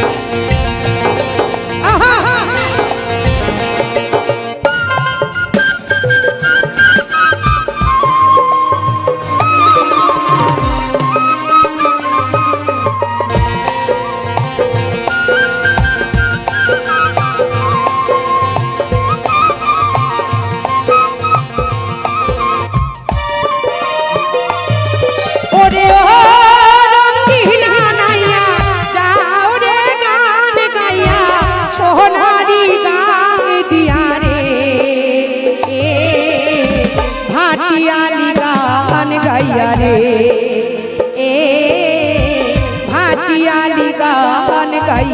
Música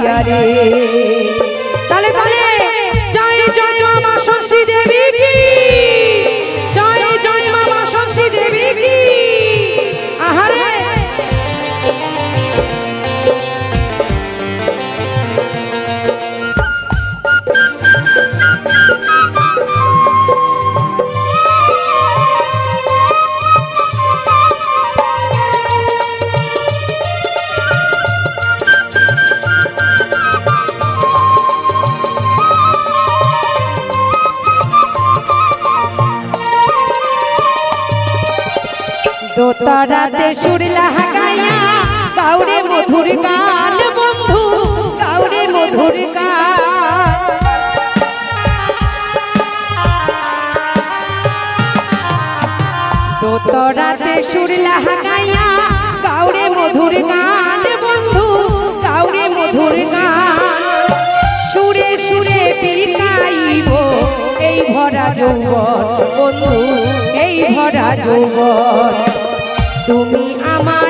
গাইয়া রে। মধুর গান বন্ধু, কাউরে মধুর গান কাউরে মধুর গান বন্ধু, কাউরে মধুর গান সুরে সুরে বিকাইব এই ভরা যৌবন, বন্ধু, এই ভরা যৌবন। তুমি আমার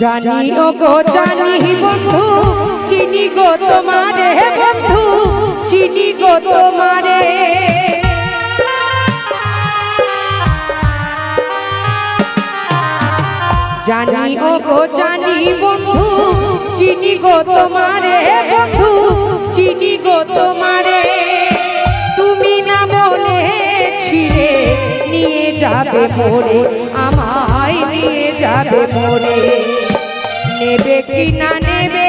জানি গো জানি বন্ধু, চিনি গো তোমারে বন্ধু, চিনি গো তোমারে। জানি গো, জানি বন্ধু, চিনি গো তোমারে বন্ধু, চিনি গো তোমারে। তুমি না বলেছিলে নিয়ে যাবে মোরে আমায় নিয়ে যাবে মোরে নেবে কি না নেবে?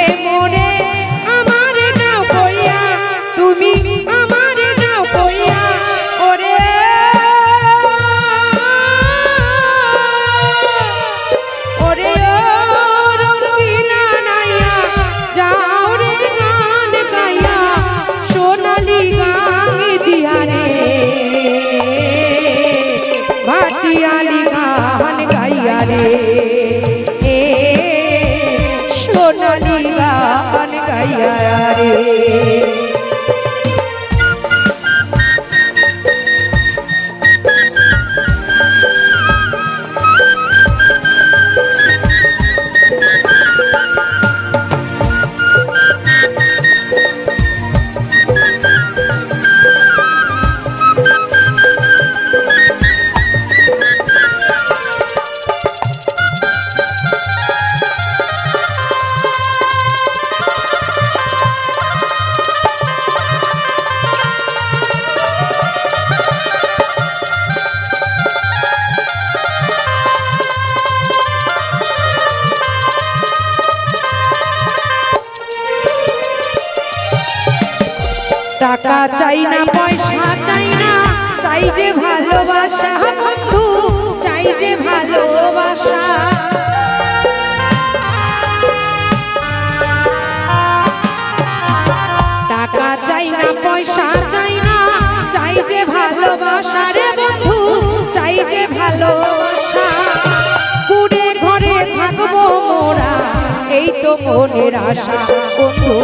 মনের আশা। বন্ধু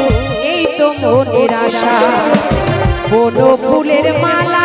এই তো মনের আশা। বনো ফুলের মালা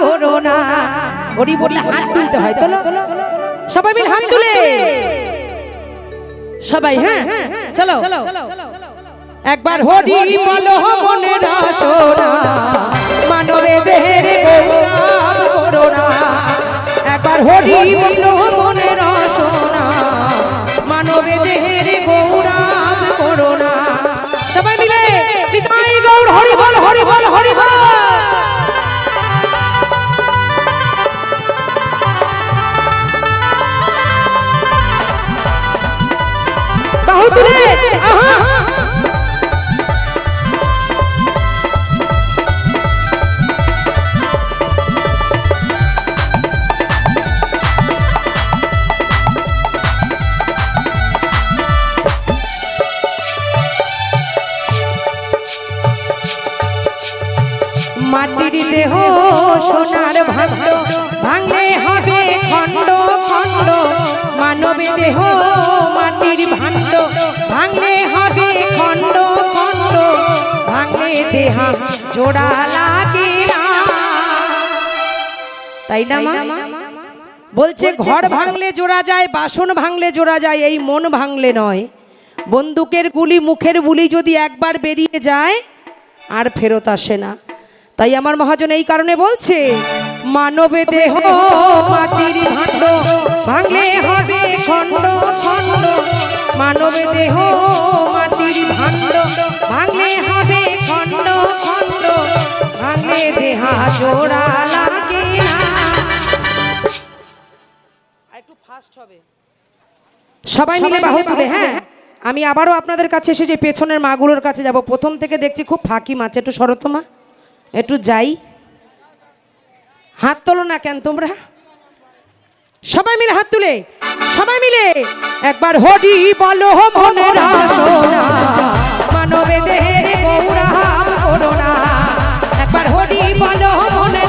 করোনা হরি হাত তুলতে হয় সবাই হাত তুলে। সবাই হ্যাঁ? চলো। একবার হরি বলো সোনা মানবে দেহের একবার হরি বল মাটির দেহ সোনার ভাণ্ড ভাঙলে হবে খণ্ড খণ্ড। মানবে দেহ মাটির ভাণ্ড ভাঙলে হবে খণ্ড খণ্ড। ভাঙলে দেহা জোড়া লাগে তাই না মা? বলছে ঘর ভাঙলে জোড়া যায় বাসন ভাঙলে জোড়া যায় এই মন ভাঙলে নয়। বন্দুকের গুলি মুখের বুলি যদি একবার বেরিয়ে যায় আর ফেরত আসে না। তাই আমার মহাজন এই কারণে বলছে মানবে দেহ মাটির ভাণ্ড ভাঙলে হবে খণ্ড খণ্ড। মানবে দেহ মাটির ভাণ্ড ভাঙলে হবে খণ্ড খণ্ড। ভাঙলে দেহা জোড়া লাগে না। একটু ফাস্ট হবে। সবাই মিলে বাহু তুলে হ্যাঁ? আমি আবারও আপনাদের কাছে এসে যে পেছনের মাগুলোর কাছে যাব প্রথম থেকে দেখছি খুব ফাঁকি মাছ। একটু সরতো মা। একটু যাই। হাত তোলো না কেন তোমরা? সবাই মিলে হাত তুলে, সবাই মিলে একবার হরি বলো মানবে দেহের গৌরাম করোনা একবার হরি বলো, মনের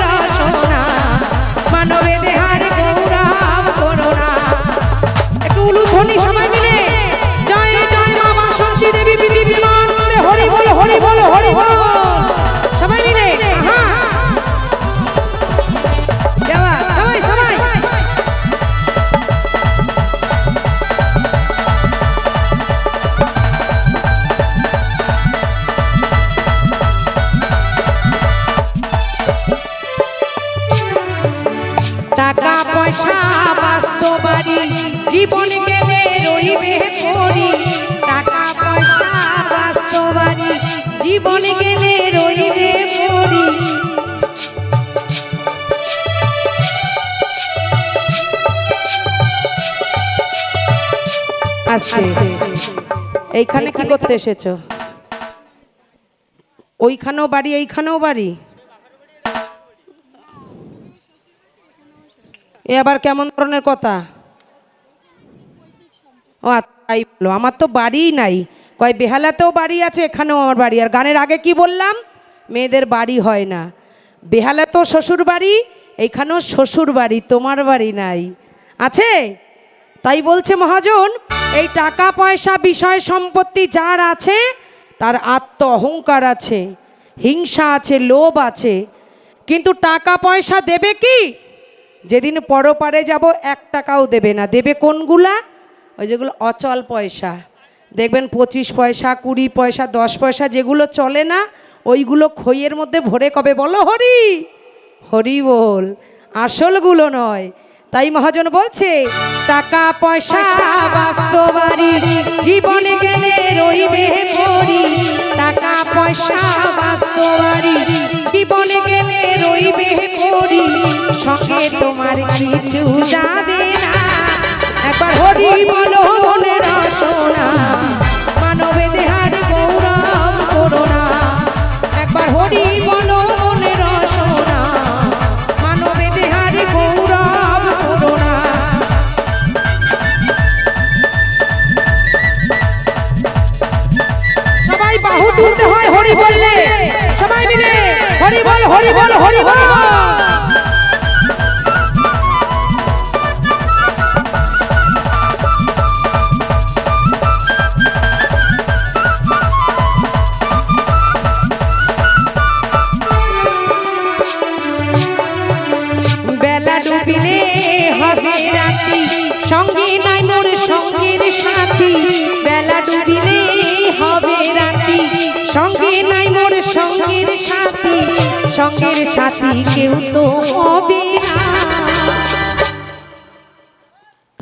এইখানে কি করতে এসেছ? ওইখানেও বাড়ি এইখানেও বাড়ি? এ আবার কেমন ধরনের কথা? ও আচ্ছা, তাই বলো। আমার তো বাড়িই নাই। কয় বেহালাতেও বাড়ি আছে এখানেও আমার বাড়ি। আর গানের আগে কি বললাম? মেয়েদের বাড়ি হয় না। বেহালাতেও শ্বশুর বাড়ি এইখানেও শ্বশুর বাড়ি তোমার বাড়ি নাই। আছে? তাই বলছে মহাজন, এই টাকা পয়সা, বিষয় সম্পত্তি যার আছে, তার আত্ম অহংকার আছে, হিংসা আছে, লোভ আছে। কিন্তু টাকা পয়সা দেবে কি? যেদিন পরপারে যাব, এক টাকাও দেবে না। দেবে কোনগুলা? ওই যেগুলো অচল পয়সা। দেখবেন পঁচিশ পয়সা, কুড়ি পয়সা, দশ পয়সা যেগুলো চলে না, ওইগুলো খইয়ের মধ্যে ভরে কবে? বলো হরি। হরি বল। আসলগুলো নয়। তাই মহাজন বলছে, টাকা, পয়সা বাস্তবারি জীবনে গেলে রইবে পরি টাকা, পয়সা বাস্তবারি জীবনে গেলে রইবে পরি সঙ্গে তোমার কিছু যাবে না। একবার হরি বলো মনের সোনা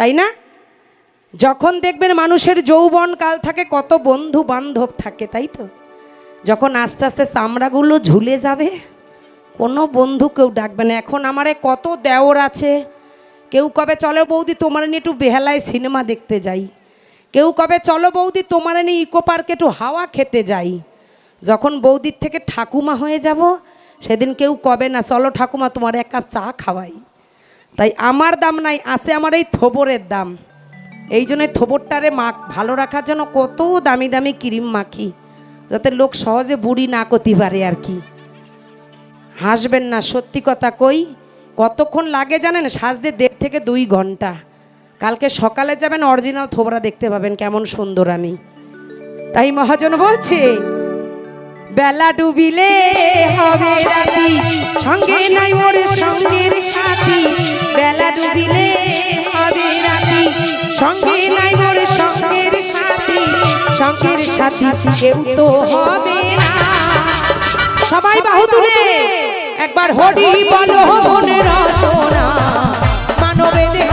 তাই না? যখন দেখবেন মানুষের যৌবন কাল থাকে, কত বন্ধু বান্ধব থাকে, তাই তো? যখন আস্তে আস্তে চামড়াগুলো ঝুলে যাবে, কোনো বন্ধু কেউ ডাকবে না। এখন আমারে কত দেওর আছে। কেউ কবে, চলো বৌদি, তোমার নিয়ে একটু বেহালায় সিনেমা দেখতে যাই। কেউ কবে, চলো বৌদি, তোমার নিয়ে ইকো পার্কে একটু হাওয়া খেতে যাই। যখন বৌদির থেকে ঠাকুমা হয়ে যাব, সেদিন কেউ কবে না, চলো ঠাকুমা, তোমার এক কাপ চা খাওয়াই। তাই আমার দাম নাই, আছে আমার এই থোবরের দাম। এই জন্য থোবরটারে মাখ, ভালো রাখার জন্য কত দামি দামি ক্রিম মাখি, যাতে লোক সহজে বুড়ি না করতে পারে আর কি। হাসবেন না, সত্যি কথা কই, কতক্ষণ লাগে জানেন, সাজতে দেড় থেকে দুই ঘণ্টা। কালকে সকালে যাবেন অরিজিনাল থোবরা দেখতে পাবেন, কেমন সুন্দর আমি। তাই মহাজন বলছে বেলা ডুবিলে হবে রাতি। সঙ্গে নাই মোর সঙ্গের সাথী। বেলা ডুবিলে হবে রাতি। সঙ্গে নাই মোর সঙ্গের সাথী। সঙ্গের সাথী কেউ তো হবে না। সবাই বাহু তুলে। একবার হরি বলো মনের সোনা মানবে দেহারে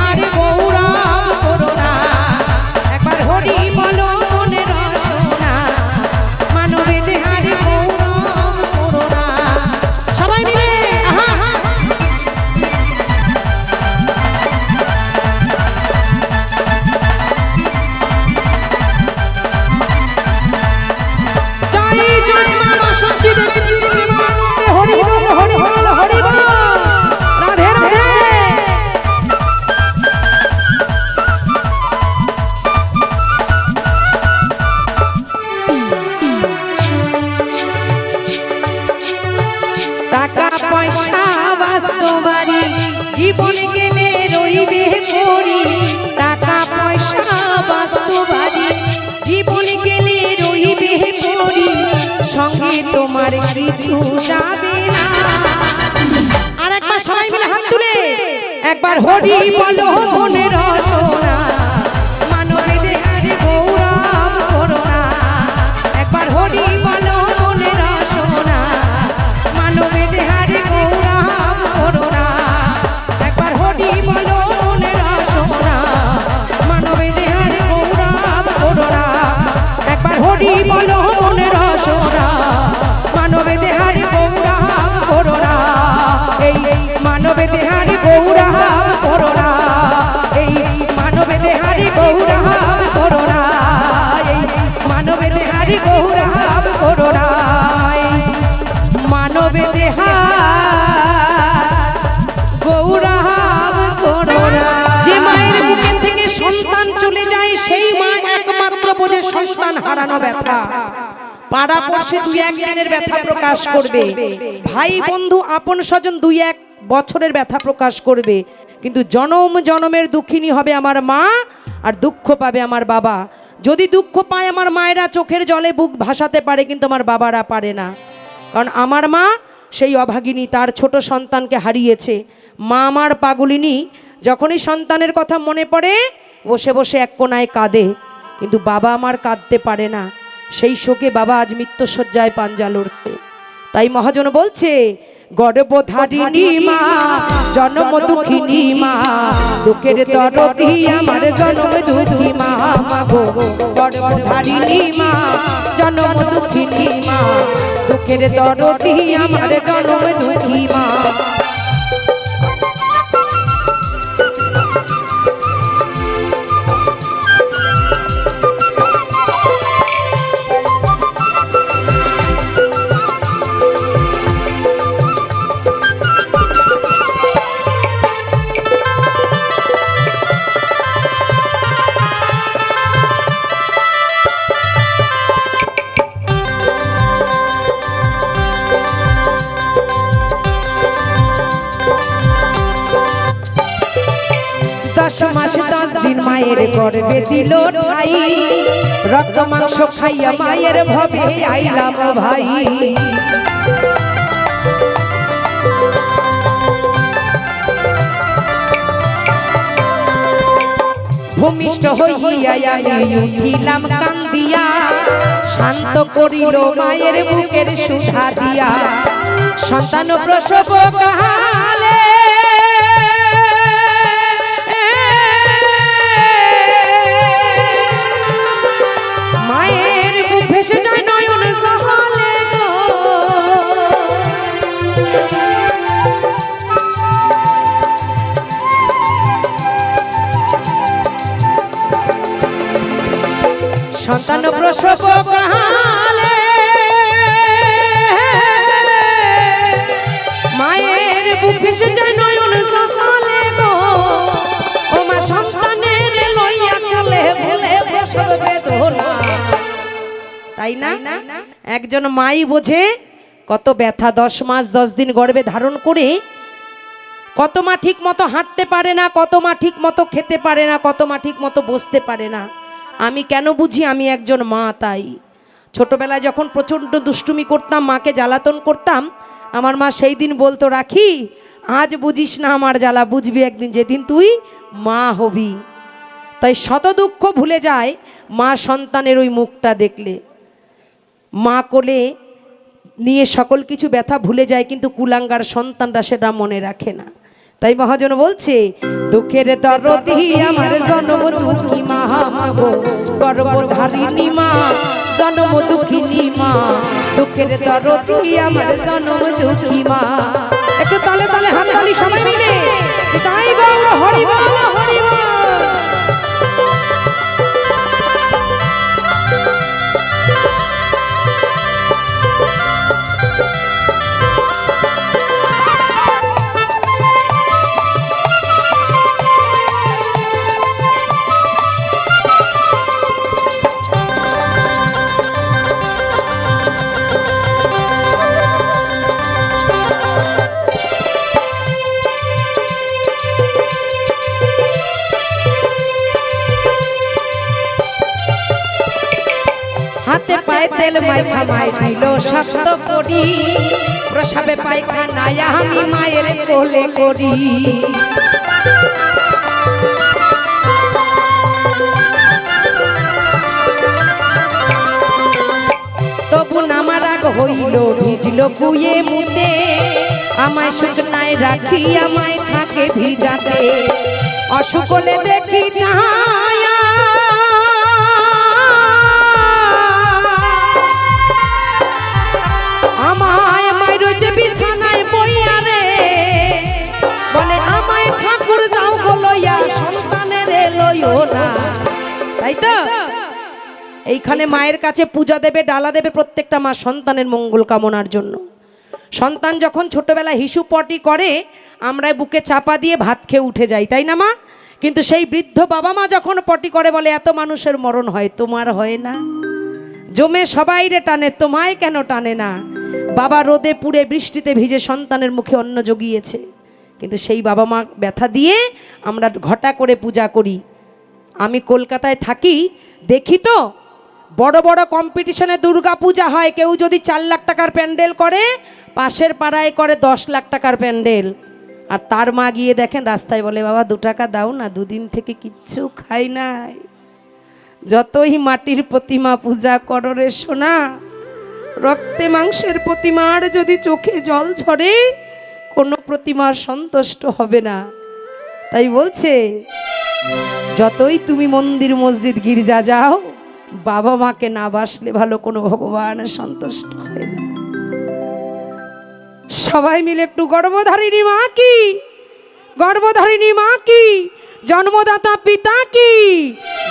যে মায়ের বুকের থেকে সন্তান চলে যায়, সেই মা একমাত্র বোঝে সন্তান হারানো ব্যথা। পাড়া পড়শে দুই এক দিনের ব্যথা প্রকাশ করবে। ভাই বন্ধু, আপন স্বজন দুই এক বছরের ব্যথা প্রকাশ করবে। কিন্তু জনম জনমের দুঃখিনী হবে আমার মা আর দুঃখ পাবে আমার বাবা। যদি দুঃখ পায় আমার মায়েরা, চোখের জলে বুক ভাসাতে পারে, কিন্তু আমার বাবারা পারে না। কারণ আমার মা সেই অভাগিনী তার ছোট সন্তানকে হারিয়েছে। মা আমার পাগলিনী, যখনই সন্তানের কথা মনে পড়ে, বসে বসে এক কোনায় কাঁদে। কিন্তু বাবা আমার কাঁদতে পারে না। সেই শোকে বাবা আজ মৃত্যুসজ্জায় পাঞ্জা লড়তে তাই মহাজন বলছে গর্বধারিণী মা, জন্ম দুঃখিনী মা দুঃখের তরতি আমার জন্ম দুঃখী মা মাগো গর্বধারিণী মা জন্ম দুঃখিনী মা। দুঃখের তরতি আমার জন্ম দুঃখী মা। দশ মাস দশ দিন মায়ের গর্বে দিল ঠাই। রক্ত মাংস খাইয়া মায়ের ভবে আইলাম ভাই। ভূমিষ্ঠ হইয়া উঠিলাম কান্দিয়া, শান্ত করিল মায়ের বুকের সুধা দিয়া। সন্তান প্রসব কাহালে তাই না? একজন মাই বোঝে কত ব্যথা দশ মাস দশ দিন গর্ভে ধারণ করে কত মা ঠিক মতো হাঁটতে পারে না কত মা ঠিক মতো খেতে পারে না কত মা ঠিক মতো বসতে পারে না। আমি কেন বুঝি আমি একজন মা তাই? ছোটবেলায় যখন প্রচণ্ড দুষ্টুমি করতাম মাকে জ্বালাতন করতাম আমার মা সেই দিন বলতো রাখি আজ বুঝিস না আমার জ্বালা বুঝবি একদিন যেদিন তুই মা হবি। তাই শত দুঃখ ভুলে যায় মা সন্তানের ওই মুখটা দেখলে। মা কোলে নিয়ে সকল কিছু ব্যথা ভুলে যায়, কিন্তু কুলাঙ্গার সন্তানরা সেটা মনে রাখে না। তাই মহাজন বলছে, দুঃখের দরদি আমার জন্ম দুঃখী মা, গো গর্ভধারিণী মা মা, দুঃখের দরদি আমার মা। একটু তালে তালে সবাই মিলে, তাই দিল শক্ত করি। প্রসাবে পায়খানায় আমি মায়ের কোলে করি। তবু নামার আগ হইল, ভিজল কুয়ে মুতে। আমায় শুকনায় রাখি আমায় থাকে ভিজাতে। অসুকলে দেখি চাহায়া তাই তো এইখানে মায়ের কাছে পূজা দেবে, ডালা দেবে প্রত্যেকটা মা সন্তানের মঙ্গল কামনার জন্য। সন্তান যখন ছোটবেলা হিসু পটি করে আমরা বুকে চাপা দিয়ে ভাত খেয়ে উঠে যাই, তাই না মা? কিন্তু সেই বৃদ্ধ বাবা মা যখন পটি করে বলে, এত মানুষের মরণ হয়, তোমার হয় না। জমে সবাই রে টানে, তোমায় কেন টানে না? বাবা রোদে পুড়ে বৃষ্টিতে ভিজে সন্তানের মুখে অন্ন জগিয়েছে। কিন্তু সেই বাবা মা ব্যথা দিয়ে আমরা ঘটা করে পূজা করি। আমি কলকাতায় থাকি, দেখি তো, বড় বড় কম্পিটিশনে দুর্গা পূজা হয়, কেউ যদি চার লাখ টাকার প্যান্ডেল করে, পাশের পাড়ায় করে দশ লাখ টাকার প্যান্ডেল। আর তার মা গিয়ে দেখেন রাস্তায় বলে, বাবা, দু টাকা দাও না, দুদিন থেকে কিচ্ছু খাই নাই। যতই মাটির প্রতিমা পূজা করো রে সোনা, রক্তে মাংসের প্রতিমার যদি চোখে জল ঝরে, কোনো প্রতিমার সন্তুষ্ট হবে না। তাই বলছে যতই তুমি মন্দির মসজিদ গির্জা যাও, বাবা মাকে না বাসলে ভালো কোনো ভগবান সন্তুষ্ট হয় না। সবাই মিলে একটু গর্ভধারিণী মা কি? গর্ভধারিণী মা কি? জন্মদাতা পিতা কি?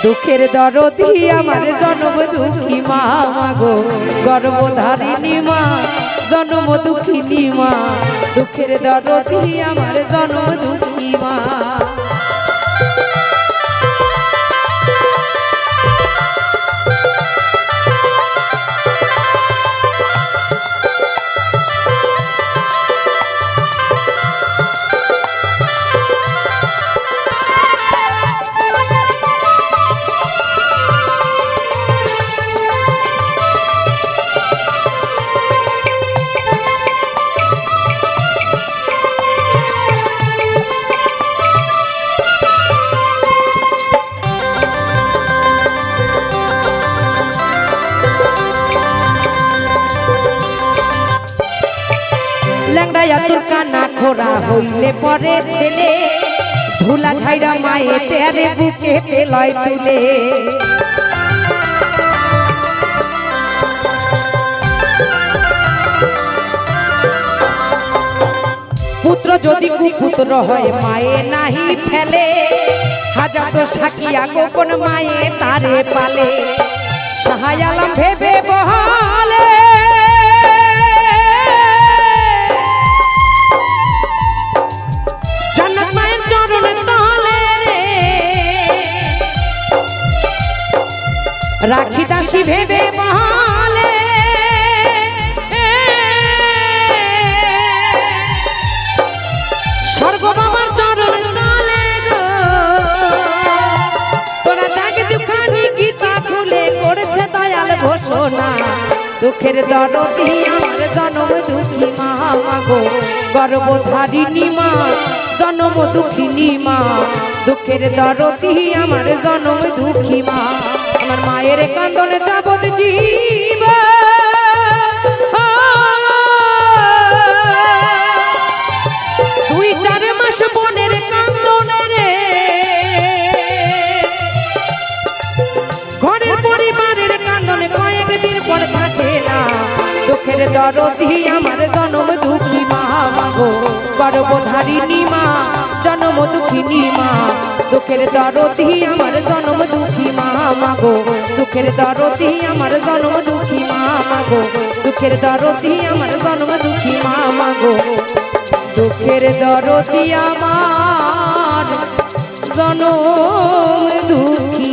দুঃখের দরদি আমার জন্ম দুঃখী মা মাগো গর্ভধারিণী মা, জন্ম দুঃখিনী মা। দুঃখের দরদি আমার জন্ম দুঃখী মা। ছেলে, ধুলা ঝাইরা মায়ে তেরে বুকে তেলয় তুলে। পুত্র যদি কুপুত্র হয়, মায়ে নাহি ফেলে। হাজার তো সাকিয়া গোপন মায়ে তারে পালে। সাহায় আলম ভেবে বহালে। ভেবে বহালে স্বর্গ বাবার চরণে তলে তোরা তাকে দুখানি গীতা খুলে করেছে দয়াল ঘোষণা। দুঃখের দরদি আমার জনম দুঃখী মা মাগো গর্ভধারিণী মা, জনম দুঃখিনী মা। দুঃখের দরদি আমার জনম দুঃখী মা। আমার মায়ের কান্দনে যাবত জীব গর্ভধারিণী মা, জনম দুঃখিনী মা। দুঃখের দরদি আমার জনম দুঃখী মা মাগো দুঃখের দরদি আমার জনম দুঃখী মা মাগো দুঃখের দরদি আমার জনম দুঃখী মা মাগো দুঃখের দরদি আমার জনম দুঃখী